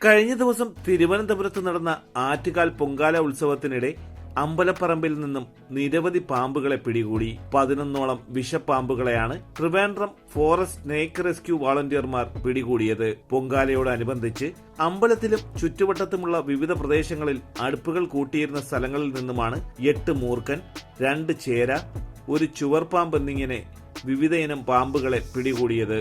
കഴിഞ്ഞ ദിവസം തിരുവനന്തപുരത്ത് നടന്ന ആറ്റുകാൽ പൊങ്കാല ഉത്സവത്തിനിടെ അമ്പലപ്പറമ്പിൽ നിന്നും നിരവധി പാമ്പുകളെ പിടികൂടി പതിനൊന്നോളം വിഷപ്പാമ്പുകളെയാണ് ട്രിവാൻഡ്രം ഫോറസ്റ്റ് സ്നേക്ക് റെസ്ക്യൂ വാളണ്ടിയർമാർ പിടികൂടിയത്. പൊങ്കാലയോടനുബന്ധിച്ച് അമ്പലത്തിലും ചുറ്റുവട്ടത്തുമുള്ള വിവിധ പ്രദേശങ്ങളിൽ അടുപ്പുകൾ കൂട്ടിയിരുന്ന സ്ഥലങ്ങളിൽ നിന്നുമാണ് എട്ട് മൂർക്കൻ രണ്ട് ചേര ഒരു ചുവർപ്പാമ്പ് എന്നിങ്ങനെ വിവിധയിനം പാമ്പുകളെ പിടികൂടിയത്.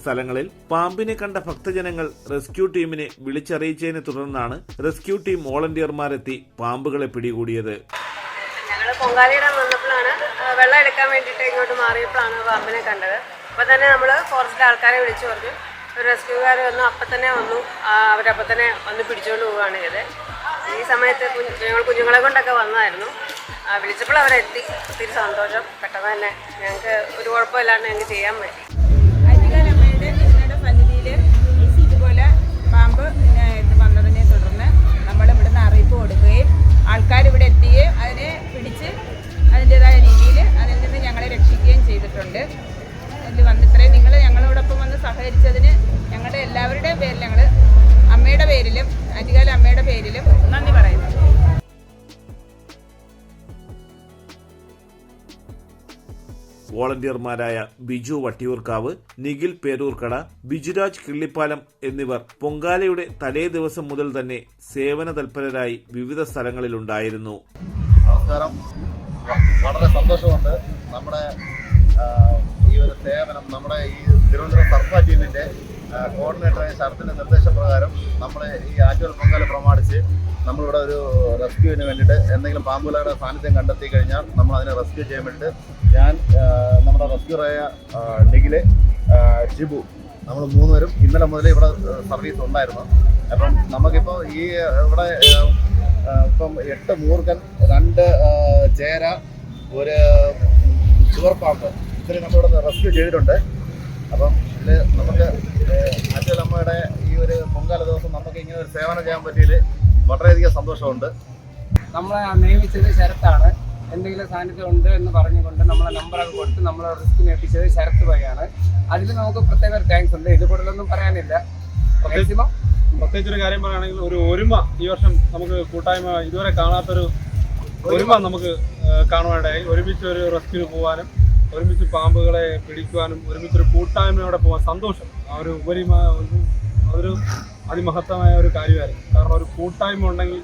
സ്ഥലങ്ങളിൽ പാമ്പിനെ കണ്ട ഭക്തജനങ്ങൾ റെസ്ക്യൂ ടീമിനെ വിളിച്ചറിയിച്ചതിനെ തുടർന്നാണ് റെസ്ക്യൂ ടീം വോളണ്ടിയർമാരെത്തി പാമ്പുകളെ പിടികൂടിയത്. പൊങ്കാലയിടാൻ വന്നപ്പോഴാണ് വെള്ളം എടുക്കാൻ വേണ്ടിയിട്ട് ഇങ്ങോട്ട് മാറിയപ്പോഴാണ് പാമ്പിനെ കണ്ടത്. അപ്പോൾ തന്നെ നമ്മൾ ഫോറസ്റ്റിലെ ആൾക്കാരെ വിളിച്ചു പറഞ്ഞു. ഒരു റെസ്ക്യൂകാർ വന്നു അപ്പം തന്നെ വന്നു. അവരപ്പം തന്നെ വന്ന് പിടിച്ചുകൊണ്ട് പോവുകയാണ് ചെയ്തത് ഈ സമയത്ത് ഞങ്ങൾ കുഞ്ഞുങ്ങളെ കൊണ്ടൊക്കെ വന്നായിരുന്നു. വിളിച്ചപ്പോൾ അവരെത്തി. ഒത്തിരി സന്തോഷം. പെട്ടെന്ന് തന്നെ ഞങ്ങൾക്ക് ഒരു കുഴപ്പമില്ലാണ്ട് ഞങ്ങൾക്ക് ചെയ്യാൻ പറ്റി. വോളണ്ടിയർമാരായ ബിജു വട്ടിയൂർക്കാവ് നിഖിൽ പേരൂർക്കട ബിജുരാജ് കിള്ളിപ്പാലം എന്നിവർ പൊങ്കാലയുടെ തലേ ദിവസം മുതൽ തന്നെ സേവന തൽപരരായി വിവിധ സ്ഥലങ്ങളിലുണ്ടായിരുന്നു. നമസ്കാരം. വളരെ സന്തോഷമുണ്ട്. നമ്മുടെ ഈ ഒരു സേവനം നമ്മുടെ ഈ തിരുവനന്തപുരം സർപ്പ ടീമിന്റെ കോർഡിനേറ്ററായ ശരത്തിന്റെ നിർദ്ദേശപ്രകാരം നമ്മൾ ഈ ആറ്റുകൾ പൊങ്കാല പ്രമാണിച്ച് നമ്മളിവിടെ ഒരു റെസ്ക്യൂവിന് വേണ്ടിയിട്ട് എന്തെങ്കിലും പാമ്പുകളുടെ സാന്നിധ്യം കണ്ടെത്തി കഴിഞ്ഞാൽ നമ്മൾ അതിനെ റെസ്ക്യൂ ചെയ്യാൻ വേണ്ടിയിട്ട് ഞാൻ നമ്മുടെ റെസ്ക്യൂറായ ഡിഗിലെ ഷിബു നമ്മൾ മൂന്നുപേരും ഇന്നലെ മുതൽ ഇവിടെ സർവീസ് ഉണ്ടായിരുന്നു. അപ്പം നമുക്കിപ്പോൾ ഈ ഇവിടെ ഇപ്പം എട്ട് മൂർഖൻ രണ്ട് ചേര ഒരു ചുവർപ്പാമ്പ് ഇത്രയും നമ്മളിവിടെ റെസ്ക്യൂ ചെയ്തിട്ടുണ്ട്. അപ്പം ഇതിൽ നമുക്ക് അച്ഛനമ്മയുടെ ഈ ഒരു പൊങ്കാല ദിവസം നമുക്ക് ഇങ്ങനെ ഒരു സേവനം ചെയ്യാൻ പറ്റിയതിൽ വളരെയധികം സന്തോഷമുണ്ട്. നമ്മളെ നിയമിച്ചത് ശരത്താണ്. എന്തെങ്കിലും സാന്നിധ്യം ഉണ്ട് എന്ന് പറഞ്ഞുകൊണ്ട് നമ്മളെ നമ്പറൊക്കെ കൊടുത്ത് നമ്മളെ റിസ്കിന് എത്തിച്ചത് ശരത്ത് വഴിയാണ്. അതിൽ നമുക്ക് പ്രത്യേക ഒരു താങ്ക്സ് ഉണ്ട്. ഇത് കൂടുതലൊന്നും പറയാനില്ല. മാക്സിമം പ്രത്യേകിച്ച് ഒരു കാര്യം പറയുകയാണെങ്കിൽ ഒരു ഒരുമ ഈ വർഷം നമുക്ക് കൂട്ടായ്മ ഇതുവരെ കാണാത്തൊരു ഒരുമ നമുക്ക് കാണുവാനായി. ഒരുമിച്ച് ഒരു റെസ്ക്യൂ പോകാനും ഒരുമിച്ച് പാമ്പുകളെ പിടിക്കുവാനും ഒരുമിച്ച് ഒരു കൂട്ടായ്മയോടെ പോകാൻ സന്തോഷം. ആ ഒരു ഉപരിമ ഒരു- അതൊരു അതിമഹത്തമായ ഒരു കാര്യമായിരുന്നു. കാരണം ഒരു കൂട്ടായ്മ ഉണ്ടെങ്കിൽ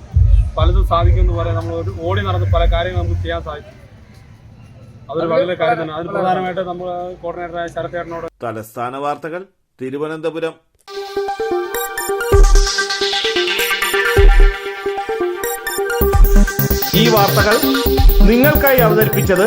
പലതും സാധിക്കുമെന്ന് പറയാൻ നമ്മൾ ഒരു ഓടി നടന്ന് പല കാര്യങ്ങൾ നമുക്ക് ചെയ്യാൻ സാധിക്കും. അതൊരു വളരെ കാര്യം തന്നെ. അതിന് പ്രധാനമായിട്ട് നമ്മൾ കോർഡിനേറ്ററായ ശരത്തേട്ടനോട് തലസ്ഥാന വാർത്തകൾ തിരുവനന്തപുരം. ഈ വാർത്തകൾ നിങ്ങൾക്കായി അവതരിപ്പിച്ചത്